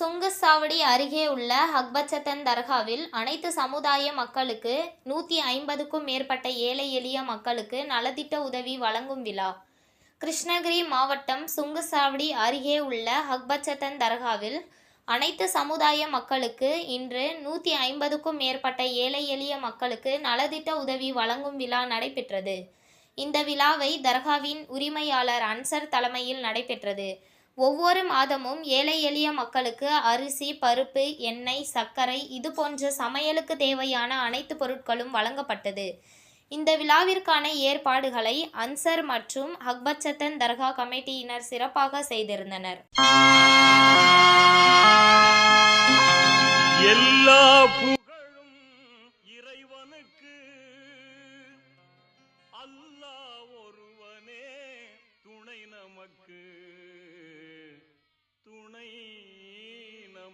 சுங்கசாவடி அருகே உள்ள ஹக்பச்சத்தன் தர்காவில் அனைத்து சமுதாய மக்களுக்கு நூற்றி ஐம்பதுக்கும் மேற்பட்ட ஏழை எளிய மக்களுக்கு நலத்திட்ட உதவி வழங்கும் விழா. கிருஷ்ணகிரி மாவட்டம் சுங்கசாவடி அருகே உள்ள ஹக்பச்சத்தன் தர்காவில் அனைத்து சமுதாய மக்களுக்கு இன்று நூற்றி ஐம்பதுக்கும் மேற்பட்ட ஏழை எளிய மக்களுக்கு நலத்திட்ட உதவி வழங்கும் விழா நடைபெற்றது. இந்த விழாவை தர்காவின் உரிமையாளர் அன்சர் தலைமையில் நடைபெற்றது. ஒவ்வொரு மாதமும் ஏழை எளிய மக்களுக்கு அரிசி பருப்பு எண்ணெய் சர்க்கரை இது போன்ற சமையலுக்கு தேவையான அனைத்து பொருட்களும் வழங்கப்பட்டது. இந்த விழாவிற்கான ஏற்பாடுகளை அன்சர் மற்றும் ஹக்பச்சத்தன் தர்கா கமிட்டியினர் சிறப்பாக செய்திருந்தனர். எல்லா புகழும் இறைவனுக்கு. அல்லாஹ் ஒருவனே துணை நமக்கு.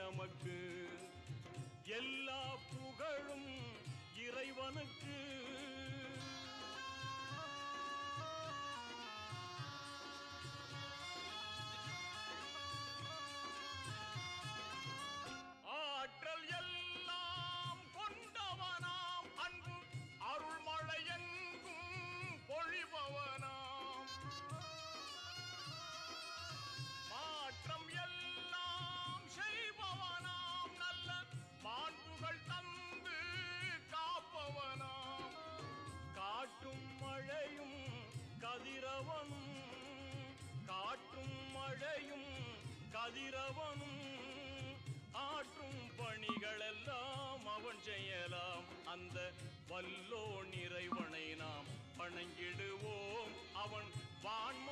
நமக்கு கதிரவனும் ஆற்றும் பணிகளெல்லாம் அவன் செய்யலாம். அந்த வல்லோ நிறைவனை நாம் பணங்கிடுவோம் அவன் வான்ம